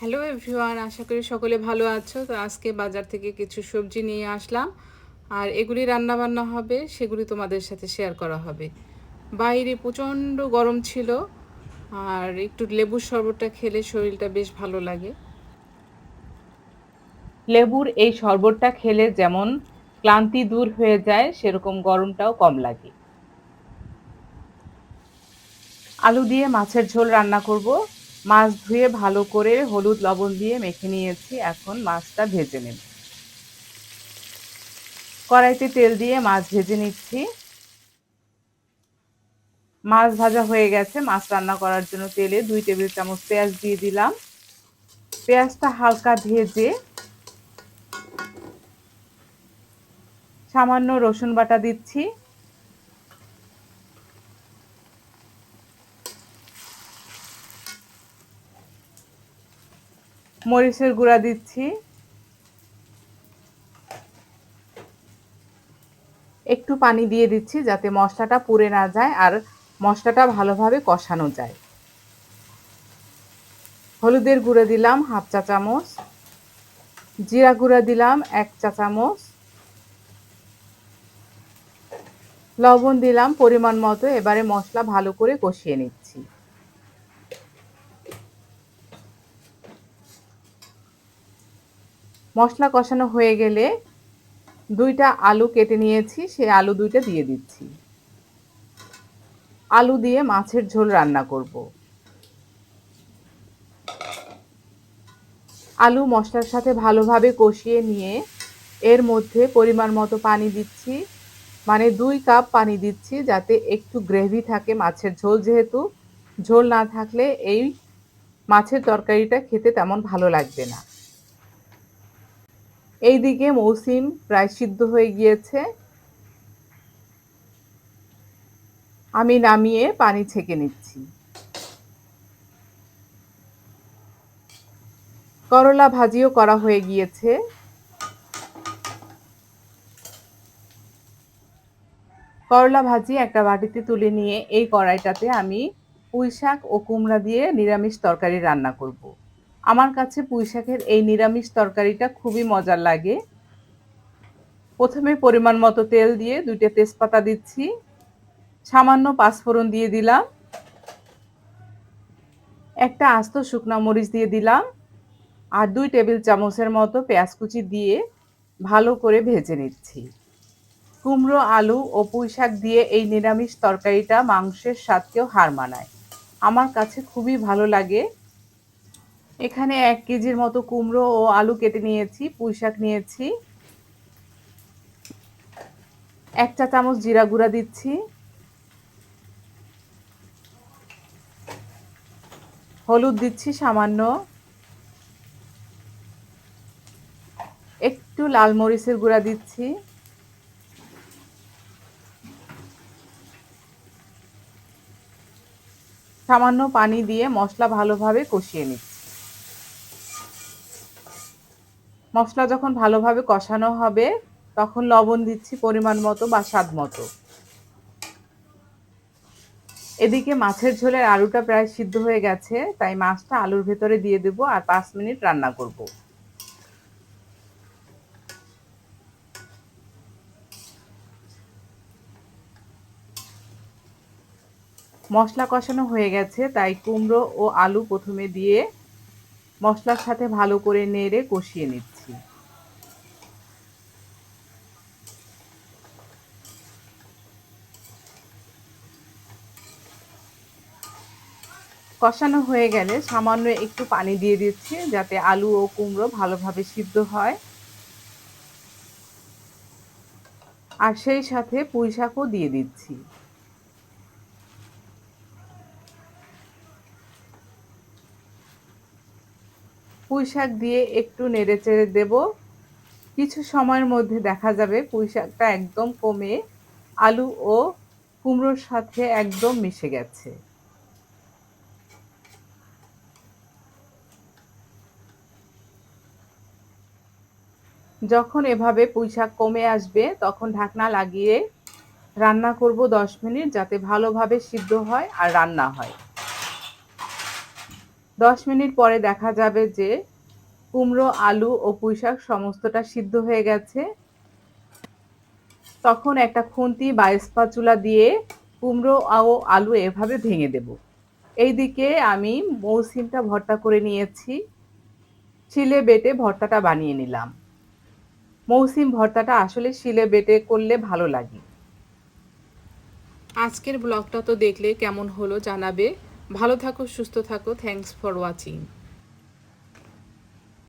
Hello everyone আশা করি সকলে ভালো আছো। তো আজকে বাজার থেকে কিছু সবজি নিয়ে আসলাম। আর এগুলি রান্না বান্না হবে, সেগুলি তোমাদের সাথে শেয়ার করা হবে। বাইরে প্রচণ্ড গরম ছিল, আর একটু লেবুর শরবতটা খেলে শরীরটা বেশ ভালো লাগে। লেবুর এই শরবতটা খেলে যেমন ক্লান্তি দূর হয়ে যায়, সেরকম গরমটাও কম লাগে। আলু দিয়ে মাছের ঝোল রান্না করব। মাছ ধুয়ে ভালো করে হলুদ লবণ দিয়ে মেখে নিয়েছি। এখন মাছটা ভেজে নেব। কড়াইতে তেল দিয়ে মাছ ভেজে নিচ্ছি। মাছ ভাজা হয়ে গেছে। মাছ রান্না করার জন্য তেলে দুই টেবিল চামচ পেঁয়াজ দিয়ে দিলাম। পেঁয়াজটা হালকা ভেজে সামান্য রসুন বাটা দিচ্ছি। মরিচের গুঁড়া দিচ্ছি। একটু পানি দিয়ে দিচ্ছি যাতে মশলাটা পুড়ে না যায় আর মশলাটা ভালোভাবে কষানো যায়। হলুদের গুঁড়ো দিলাম হাফ চা চামচ। জিরা গুঁড়া দিলাম এক চা চামচ। লবণ দিলাম পরিমাণ মতো, এবারে মশলা ভালো করে কষিয়ে নিচ্ছি। মশলা কষানো হয়ে গেলে দুইটা আলু কেটে নিয়েছি, সেই আলু দুইটা দিয়ে দিচ্ছি। আলু দিয়ে মাছের ঝোল রান্না করব। আলু মশলার সাথে ভালোভাবে কষিয়ে নিয়ে এর মধ্যে পরিমাণ মতো পানি দিচ্ছি মানে দুই কাপ পানি দিচ্ছি, যাতে একটু গ্রেভি থাকে মাছের ঝোল যেহেতু। ঝোল না থাকলে এই মাছের তরকারিটা খেতে তেমন ভালো লাগবে না। এইদিকে মৌসিম প্রায় সিদ্ধ হয়ে গিয়েছে। আমি নামিয়ে পানি ছেঁকে নিচ্ছি। করলা ভাজিও করা হয়ে গিয়েছে। করলা ভাজি একটা বাটিতে তুলে নিয়ে এই কড়াইটাতে আমি পুঁই শাক ও কুমড়া দিয়ে নিরামিষ তরকারি রান্না করব। আমার কাছে পুঁইশাকের এই নিরামিষ তরকারিটা খুবই মজার লাগে। প্রথমে পরিমাণ মতো তেল দিয়ে দুইটা তেজপাতা দিচ্ছি। সামান্য পাঁচফোড়ন দিয়ে দিলাম। একটা আস্ত শুকনা মরিচ দিয়ে দিলাম। আর দুই টেবিল চামচের মতো পেঁয়াজ কুচি দিয়ে ভালো করে ভেজে নিচ্ছি। কুমড়ো, আলু ও পুঁই শাক দিয়ে এই নিরামিষ তরকারিটা মাংসের স্বাদকেও হার মানায়। আমার কাছে খুবই ভালো লাগে। এখানে এক কেজির মতো কুমড়ো ও আলু কেটে নিয়েছি পুঁই শাক নিয়েছি। এক চা চামচ জিরা গুঁড়া দিচ্ছি। হলুদ দিচ্ছি সামান্য। একটু লাল মরিচের গুঁড়া দিচ্ছি। সামান্য পানি দিয়ে মশলা ভালোভাবে কষিয়ে নিচ্ছি। মশলা যখন ভালোভাবে কষানো হবে, তখন লবণ দিচ্ছি পরিমাণ মতো বা স্বাদ মতো। এদিকে মাছের ঝোলের আলুটা প্রায় সিদ্ধ হয়ে গেছে, তাই মাছটা আলুর ভেতরে দিয়ে দেবো আর পাঁচ মিনিট রান্না করব। মশলা কষানো হয়ে গেছে, তাই কুমড়ো ও আলু প্রথমে দিয়ে মশলার সাথে ভালো করে নেড়ে কষিয়ে নিচ্ছি। কষানো হয়ে গেলে সামান্য একটু পানি দিয়ে দিচ্ছি যাতে আলু ও কুমড়ো ভালোভাবে সিদ্ধ হয়। আর সেই সাথে পুঁই শাকও দিয়ে দিচ্ছি। পুঁই শাক দিয়ে একটু নেড়ে চেড়ে দেব। কিছু সময়ের মধ্যে দেখা যাবে পুঁই শাকটা একদম কমে আলু ও কুমড়োর সাথে একদম মিশে গেছে। যখন এভাবে পুঁইশাক কমে আসবে, তখন ঢাকনা লাগিয়ে রান্না করব দশ মিনিট যাতে ভালোভাবে সিদ্ধ হয় আর রান্না হয়। দশ মিনিট পরে দেখা যাবে যে কুমড়ো, আলু ও পুঁইশাক সমস্তটা সিদ্ধ হয়ে গেছে। তখন একটা খুন্তি বা স্পাচুলা দিয়ে কুমড়ো ও আলু এভাবে ভেঙে দেব। এইদিকে আমি মৌসিমটা ভর্তা করে নিয়েছি। শিলে বেটে ভর্তাটা বানিয়ে নিলাম। মৌসিম ভর্তাটা আসলে শিলে বেটে করলে ভালো লাগে। আজকের ব্লগটা তো দেখলে কেমন হলো জানাবে। ভালো থাকো, সুস্থ থাকো। Thanks for watching